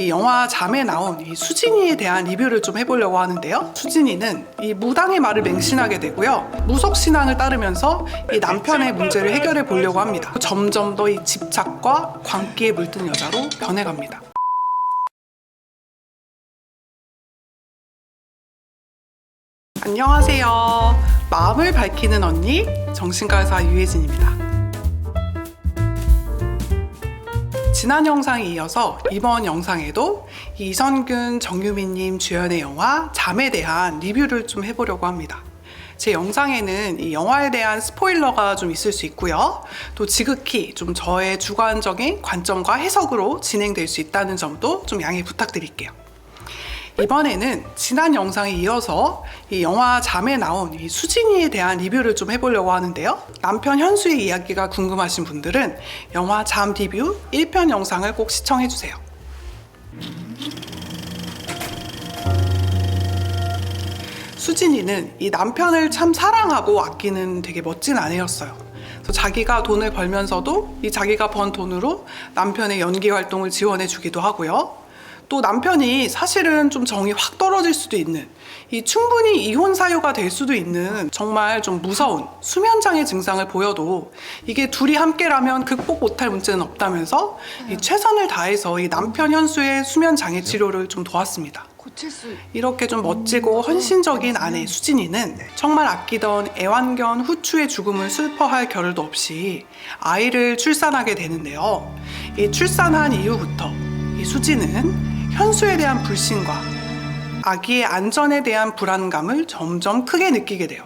이 영화 잠에 나온 이 수진이에 대한 리뷰를 좀 해보려고 하는데요. 수진이는 이 무당의 말을 맹신하게 되고요. 무속 신앙을 따르면서 이 남편의 문제를 해결해 보려고 합니다. 점점 더 이 집착과 광기에 물든 여자로 변해갑니다. 안녕하세요. 마음을 밝히는 언니 정신과 의사 유혜진입니다. 지난 영상에 이어서 이번 영상에도 이선균, 정유미님 주연의 영화 잠에 대한 리뷰를 좀 해보려고 합니다. 제 영상에는 이 영화에 대한 스포일러가 좀 있을 수 있고요. 또 지극히 좀 저의 주관적인 관점과 해석으로 진행될 수 있다는 점도 좀 양해 부탁드릴게요. 이번에는 지난 영상에 이어서 이 영화 잠에 나온 이 수진이에 대한 리뷰를 좀 해보려고 하는데요. 남편 현수의 이야기가 궁금하신 분들은 영화 잠 리뷰 1편 영상을 꼭 시청해주세요. 수진이는 이 남편을 참 사랑하고 아끼는 되게 멋진 아내였어요. 자기가 돈을 벌면서도 이 자기가 번 돈으로 남편의 연기 활동을 지원해 주기도 하고요. 또 남편이 사실은 좀 정이 확 떨어질 수도 있는 이 충분히 이혼 사유가 될 수도 있는 정말 좀 무서운 수면장애 증상을 보여도 이게 둘이 함께라면 극복 못할 문제는 없다면서 이 최선을 다해서 이 남편 현수의 수면장애 치료를 좀 도왔습니다. 고칠 수 이렇게 좀 멋지고 헌신적인 아내 수진이는 정말 아끼던 애완견 후추의 죽음을 슬퍼할 겨를도 없이 아이를 출산하게 되는데요. 이 출산한 이후부터 이 수진은 현수에 대한 불신과 아기의 안전에 대한 불안감을 점점 크게 느끼게 돼요.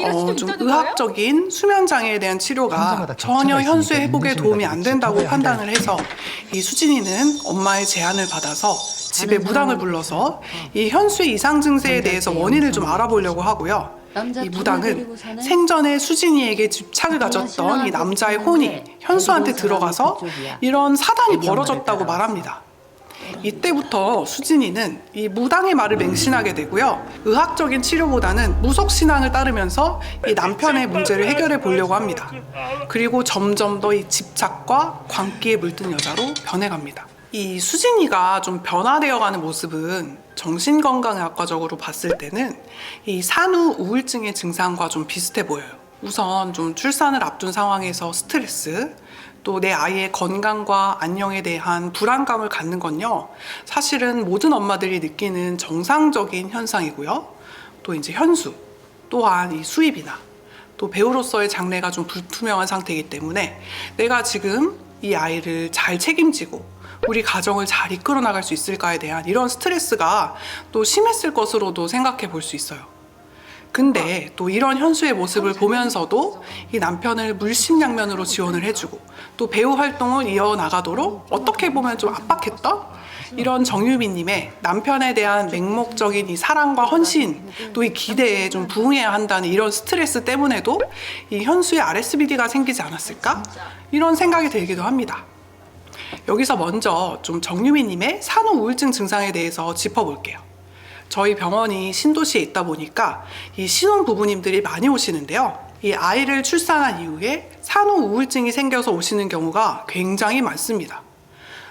어, 좀? 의학적인 수면 장애에 대한 치료가 환자마다 전혀 격차가 현수의 있으니까 회복에 도움이 안 된다고 지켜야 판단을 한다. 해서 이 수진이는 엄마의 제안을 받아서 집에 무당을 불러서 이 현수의 이상 증세에 대해서 원인을 좀 알아보려고 하고요. 이 무당은 생전에 수진이에게 집착을 가졌던 이 남자의 혼이 현수한테 들어가서 이런 사단이 벌어졌다고 말합니다. 이때부터 수진이는 이 무당의 말을 맹신하게 되고요. 의학적인 치료보다는 무속 신앙을 따르면서 이 남편의 문제를 해결해 보려고 합니다. 그리고 점점 더 이 집착과 광기에 물든 여자로 변해갑니다. 이 수진이가 좀 변화되어가는 모습은 정신건강학과적으로 봤을 때는 이 산후 우울증의 증상과 좀 비슷해 보여요. 우선 좀 출산을 앞둔 상황에서 스트레스, 또 내 아이의 건강과 안녕에 대한 불안감을 갖는 건요. 사실은 모든 엄마들이 느끼는 정상적인 현상이고요. 또 이제 현수, 또한 이 수입이나 또 배우로서의 장래가 좀 불투명한 상태이기 때문에 내가 지금 이 아이를 잘 책임지고 우리 가정을 잘 이끌어 나갈 수 있을까에 대한 이런 스트레스가 또 심했을 것으로도 생각해 볼 수 있어요. 근데 또 이런 현수의 모습을 보면서도 이 남편을 물심양면으로 지원을 해주고 또 배우 활동을 이어나가도록 어떻게 보면 좀 압박했던 이런 정유미님의 남편에 대한 맹목적인 이 사랑과 헌신 또 이 기대에 좀 부응해야 한다는 이런 스트레스 때문에도 이 현수의 RSBD가 생기지 않았을까 이런 생각이 들기도 합니다. 여기서 먼저 좀 정유미님의 산후 우울증 증상에 대해서 짚어볼게요. 저희 병원이 신도시에 있다 보니까 이 신혼 부부님들이 많이 오시는데요. 이 아이를 출산한 이후에 산후 우울증이 생겨서 오시는 경우가 굉장히 많습니다.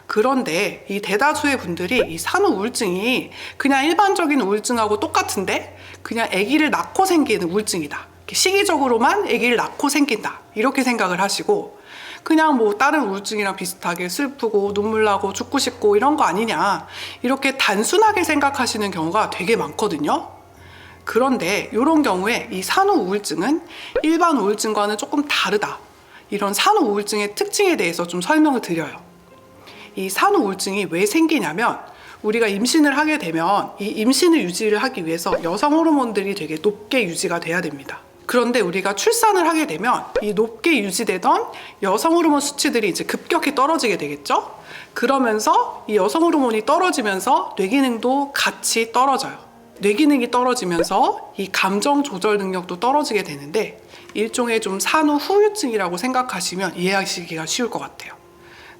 그런데 이 대다수의 분들이 이 산후 우울증이 그냥 일반적인 우울증하고 똑같은데 그냥 아기를 낳고 생기는 우울증이다. 시기적으로만 아기를 낳고 생긴다. 이렇게 생각을 하시고 그냥 뭐 다른 우울증이랑 비슷하게 슬프고 눈물 나고 죽고 싶고 이런 거 아니냐. 이렇게 단순하게 생각하시는 경우가 되게 많거든요. 그런데 이런 경우에 이 산후 우울증은 일반 우울증과는 조금 다르다. 이런 산후 우울증의 특징에 대해서 좀 설명을 드려요. 이 산후 우울증이 왜 생기냐면 우리가 임신을 하게 되면 이 임신을 유지를 하기 위해서 여성 호르몬들이 되게 높게 유지가 돼야 됩니다. 그런데 우리가 출산을 하게 되면 이 높게 유지되던 여성 호르몬 수치들이 이제 급격히 떨어지게 되겠죠? 그러면서 이 여성 호르몬이 떨어지면서 뇌 기능도 같이 떨어져요. 뇌 기능이 떨어지면서 이 감정 조절 능력도 떨어지게 되는데 일종의 좀 산후 후유증이라고 생각하시면 이해하시기가 쉬울 것 같아요.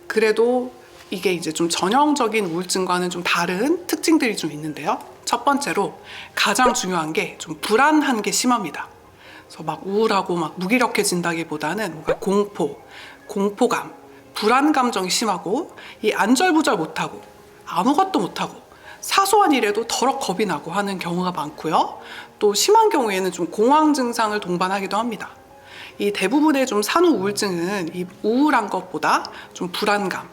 그래도 이게 이제 좀 전형적인 우울증과는 좀 다른 특징들이 좀 있는데요. 첫 번째로 가장 중요한 게 좀 불안한 게 심합니다. 그래서 막 우울하고 막 무기력해진다기보다는 뭔가 공포, 공포감, 불안 감정이 심하고 이 안절부절 못하고 아무것도 못하고 사소한 일에도 더럭 겁이 나고 하는 경우가 많고요. 또 심한 경우에는 좀 공황 증상을 동반하기도 합니다. 이 대부분의 좀 산후 우울증은 이 우울한 것보다 좀 불안감,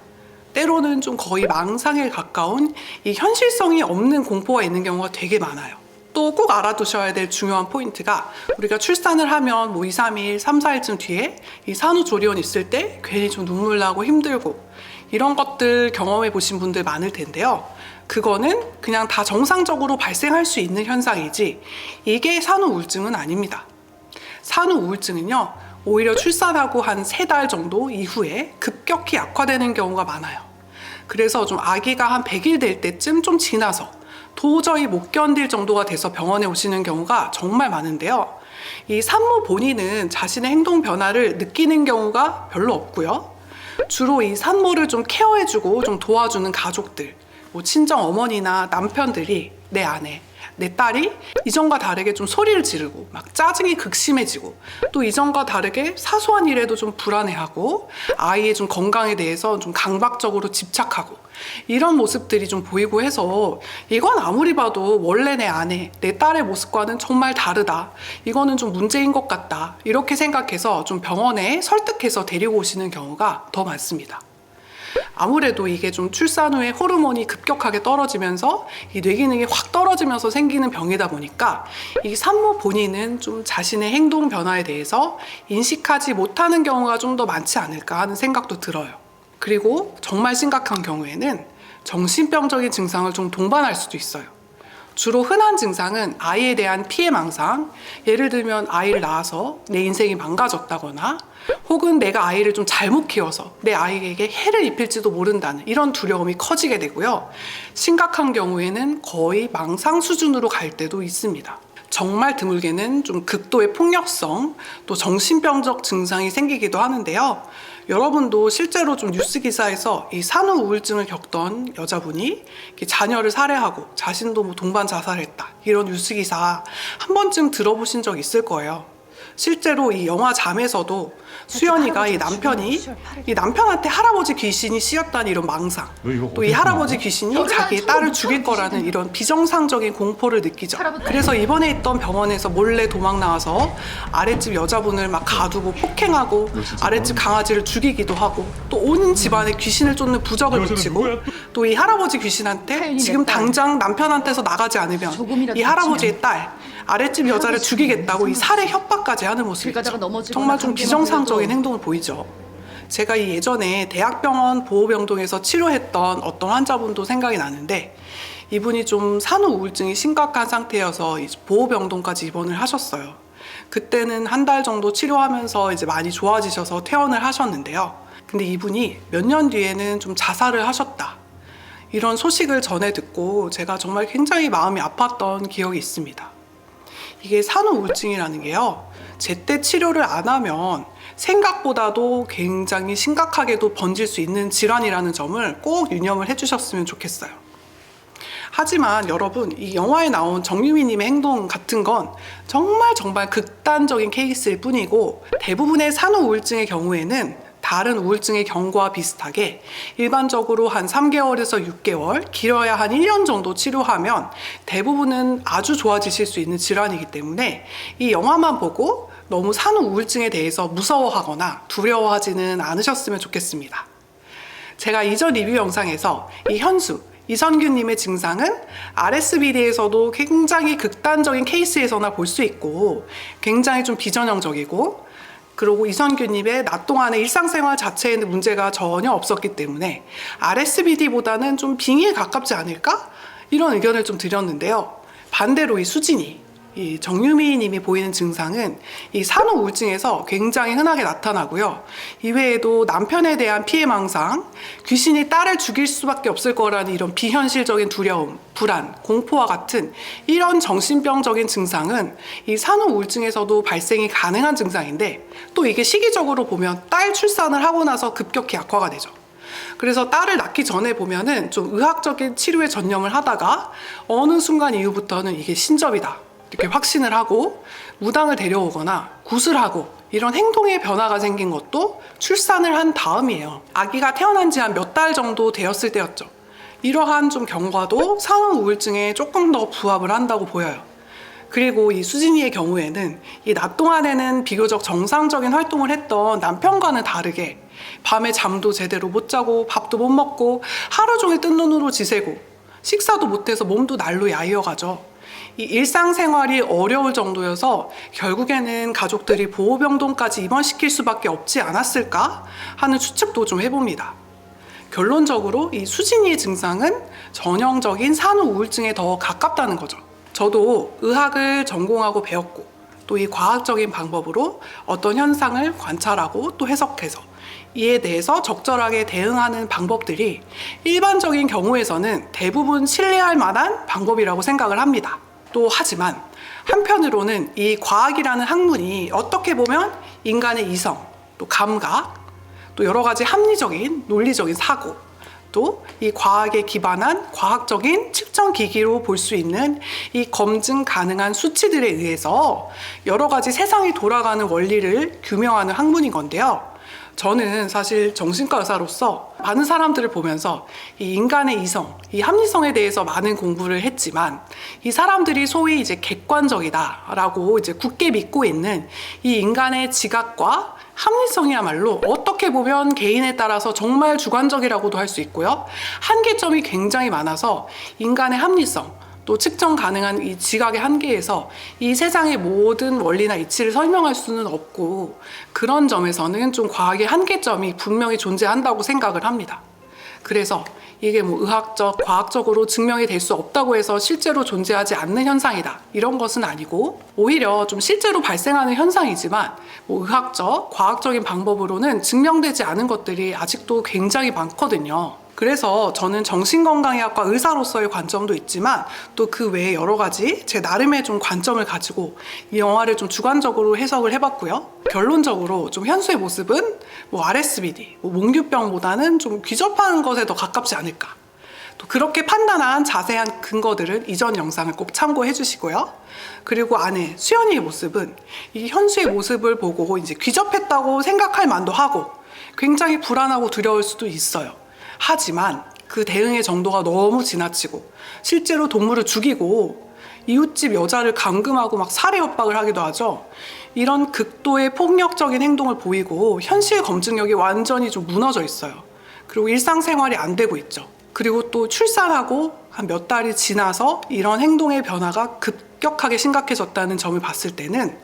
때로는 좀 거의 망상에 가까운 이 현실성이 없는 공포가 있는 경우가 되게 많아요. 또 꼭 알아두셔야 될 중요한 포인트가 우리가 출산을 하면 뭐 2, 3일, 3, 4일쯤 뒤에 이 산후조리원 있을 때 괜히 좀 눈물 나고 힘들고 이런 것들 경험해 보신 분들 많을 텐데요. 그거는 그냥 다 정상적으로 발생할 수 있는 현상이지 이게 산후 우울증은 아닙니다. 산후 우울증은요, 오히려 출산하고 한 세 달 정도 이후에 급격히 악화되는 경우가 많아요. 그래서 좀 아기가 한 100일 될 때쯤 좀 지나서 도저히 못 견딜 정도가 돼서 병원에 오시는 경우가 정말 많은데요. 이 산모 본인은 자신의 행동 변화를 느끼는 경우가 별로 없고요. 주로 이 산모를 좀 케어해주고 좀 도와주는 가족들, 뭐 친정 어머니나 남편들이 내 아내, 내 딸이 이전과 다르게 좀 소리를 지르고 막 짜증이 극심해지고 또 이전과 다르게 사소한 일에도 좀 불안해하고 아이의 좀 건강에 대해서 좀 강박적으로 집착하고 이런 모습들이 좀 보이고 해서 이건 아무리 봐도 원래 내 아내, 내 딸의 모습과는 정말 다르다. 이거는 좀 문제인 것 같다. 이렇게 생각해서 좀 병원에 설득해서 데리고 오시는 경우가 더 많습니다. 아무래도 이게 좀 출산 후에 호르몬이 급격하게 떨어지면서 이 뇌기능이 확 떨어지면서 생기는 병이다 보니까 이 산모 본인은 좀 자신의 행동 변화에 대해서 인식하지 못하는 경우가 좀 더 많지 않을까 하는 생각도 들어요. 그리고 정말 심각한 경우에는 정신병적인 증상을 좀 동반할 수도 있어요. 주로 흔한 증상은 아이에 대한 피해 망상, 예를 들면 아이를 낳아서 내 인생이 망가졌다거나 혹은 내가 아이를 좀 잘못 키워서 내 아이에게 해를 입힐지도 모른다는 이런 두려움이 커지게 되고요. 심각한 경우에는 거의 망상 수준으로 갈 때도 있습니다. 정말 드물게는 좀 극도의 폭력성, 또 정신병적 증상이 생기기도 하는데요. 여러분도 실제로 좀 뉴스 기사에서 이 산후 우울증을 겪던 여자분이 자녀를 살해하고 자신도 뭐 동반 자살했다 이런 뉴스 기사 한 번쯤 들어보신 적 있을 거예요. 실제로 이 영화 잠에서도 수연이가 이 남편이 이 남편한테 할아버지 귀신이 씌었다는 이런 망상 너 이거 또 이 어디서 할아버지? 귀신이 처음 딸을 못 죽일 거라는. 이런 비정상적인 공포를 느끼죠. 그래서 이번에 있던 병원에서 몰래 도망 나와서 아랫집 여자분을 막 가두고 폭행하고 아랫집 강아지를 죽이기도 하고 또 온 집안에 귀신을 쫓는 부적을 붙이고? 또 이 할아버지 귀신한테 지금. 당장 남편한테서 나가지 않으면 이 할아버지의 딸 아랫집 여자를 죽이겠다고 이 살해 협박까지 하는 모습이죠. 정말 좀 비정상적인 행동을 보이죠. 제가 이 예전에 대학병원 보호병동에서 치료했던 어떤 환자분도 생각이 나는데 이분이 좀 산후 우울증이 심각한 상태여서 보호병동까지 입원을 하셨어요. 그때는 한 달 정도 치료하면서 이제 많이 좋아지셔서 퇴원을 하셨는데요. 근데 이분이 몇 년 뒤에는 좀 자살을 하셨다. 이런 소식을 전해 듣고 제가 정말 굉장히 마음이 아팠던 기억이 있습니다. 이게 산후 우울증이라는 게요. 제때 치료를 안 하면 생각보다도 굉장히 심각하게도 번질 수 있는 질환이라는 점을 꼭 유념을 해주셨으면 좋겠어요. 하지만 여러분, 이 영화에 나온 정유미님의 행동 같은 건 정말 정말 극단적인 케이스일 뿐이고 대부분의 산후 우울증의 경우에는 다른 우울증의 경과와 비슷하게 일반적으로 한 3개월에서 6개월, 길어야 한 1년 정도 치료하면 대부분은 아주 좋아지실 수 있는 질환이기 때문에 이 영화만 보고 너무 산후 우울증에 대해서 무서워하거나 두려워하지는 않으셨으면 좋겠습니다. 제가 이전 리뷰 영상에서 이 현수, 이선규님의 증상은 RSBD에서도 굉장히 극단적인 케이스에서나 볼 수 있고 굉장히 좀 비전형적이고 그리고 이선규님의 낮 동안의 일상생활 자체에는 문제가 전혀 없었기 때문에 RSBD보다는 좀 빙의에 가깝지 않을까? 이런 의견을 좀 드렸는데요. 반대로 이 수진이 이 정유미 님이 보이는 증상은 이 산후 우울증에서 굉장히 흔하게 나타나고요. 이외에도 남편에 대한 피해망상, 귀신이 딸을 죽일 수밖에 없을 거라는 이런 비현실적인 두려움, 불안, 공포와 같은 이런 정신병적인 증상은 이 산후 우울증에서도 발생이 가능한 증상인데 또 이게 시기적으로 보면 딸 출산을 하고 나서 급격히 악화가 되죠. 그래서 딸을 낳기 전에 보면은 좀 의학적인 치료에 전념을 하다가 어느 순간 이후부터는 이게 신접이다. 이렇게 확신을 하고 무당을 데려오거나 구슬하고 이런 행동의 변화가 생긴 것도 출산을 한 다음이에요. 아기가 태어난 지 한 몇 달 정도 되었을 때였죠. 이러한 좀 경과도 산후 우울증에 조금 더 부합을 한다고 보여요. 그리고 이 수진이의 경우에는 이 낮 동안에는 비교적 정상적인 활동을 했던 남편과는 다르게 밤에 잠도 제대로 못 자고 밥도 못 먹고 하루 종일 뜬 눈으로 지새고 식사도 못해서 몸도 날로 야이어가죠. 이 일상생활이 어려울 정도여서 결국에는 가족들이 보호병동까지 입원시킬 수밖에 없지 않았을까 하는 추측도 좀 해봅니다. 결론적으로 이 수진이의 증상은 전형적인 산후 우울증에 더 가깝다는 거죠. 저도 의학을 전공하고 배웠고 또 이 과학적인 방법으로 어떤 현상을 관찰하고 또 해석해서 이에 대해서 적절하게 대응하는 방법들이 일반적인 경우에서는 대부분 신뢰할 만한 방법이라고 생각을 합니다. 또 하지만 한편으로는 이 과학이라는 학문이 어떻게 보면 인간의 이성, 또 감각, 또 여러 가지 합리적인 논리적인 사고 또 이 과학에 기반한 과학적인 측정 기기로 볼 수 있는 이 검증 가능한 수치들에 의해서 여러 가지 세상이 돌아가는 원리를 규명하는 학문인 건데요. 저는 사실 정신과 의사로서 많은 사람들을 보면서 이 인간의 이성, 이 합리성에 대해서 많은 공부를 했지만 이 사람들이 소위 이제 객관적이다라고 이제 굳게 믿고 있는 이 인간의 지각과 합리성이야말로 어떻게 보면 개인에 따라서 정말 주관적이라고도 할 수 있고요. 한계점이 굉장히 많아서 인간의 합리성, 또 측정 가능한 이 지각의 한계에서 이 세상의 모든 원리나 이치를 설명할 수는 없고 그런 점에서는 좀 과학의 한계점이 분명히 존재한다고 생각을 합니다. 그래서 이게 뭐 의학적, 과학적으로 증명이 될 수 없다고 해서 실제로 존재하지 않는 현상이다. 이런 것은 아니고 오히려 좀 실제로 발생하는 현상이지만 뭐 의학적, 과학적인 방법으로는 증명되지 않은 것들이 아직도 굉장히 많거든요. 그래서 저는 정신건강의학과 의사로서의 관점도 있지만 또 그 외에 여러 가지 제 나름의 좀 관점을 가지고 이 영화를 좀 주관적으로 해석을 해봤고요. 결론적으로 좀 현수의 모습은 뭐 RSBD, 뭐 몽유병보다는 좀 귀접한 것에 더 가깝지 않을까. 또 그렇게 판단한 자세한 근거들은 이전 영상을 꼭 참고해 주시고요. 그리고 안에 수연이의 모습은 이 현수의 모습을 보고 이제 귀접했다고 생각할 만도 하고 굉장히 불안하고 두려울 수도 있어요. 하지만 그 대응의 정도가 너무 지나치고 실제로 동물을 죽이고 이웃집 여자를 감금하고 막 살해 협박을 하기도 하죠. 이런 극도의 폭력적인 행동을 보이고 현실 검증력이 완전히 좀 무너져 있어요. 그리고 일상생활이 안 되고 있죠. 그리고 또 출산하고 한 몇 달이 지나서 이런 행동의 변화가 급격하게 심각해졌다는 점을 봤을 때는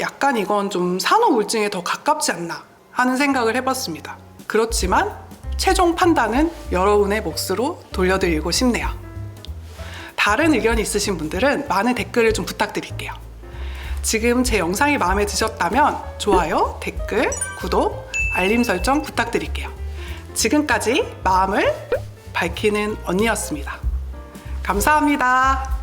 약간 이건 좀 산후 우울증에 더 가깝지 않나 하는 생각을 해봤습니다. 그렇지만 최종 판단은 여러분의 몫으로 돌려드리고 싶네요. 다른 의견이 있으신 분들은 많은 댓글을 좀 부탁드릴게요. 지금 제 영상이 마음에 드셨다면 좋아요, 댓글, 구독, 알림 설정 부탁드릴게요. 지금까지 마음을 밝히는 언니였습니다. 감사합니다.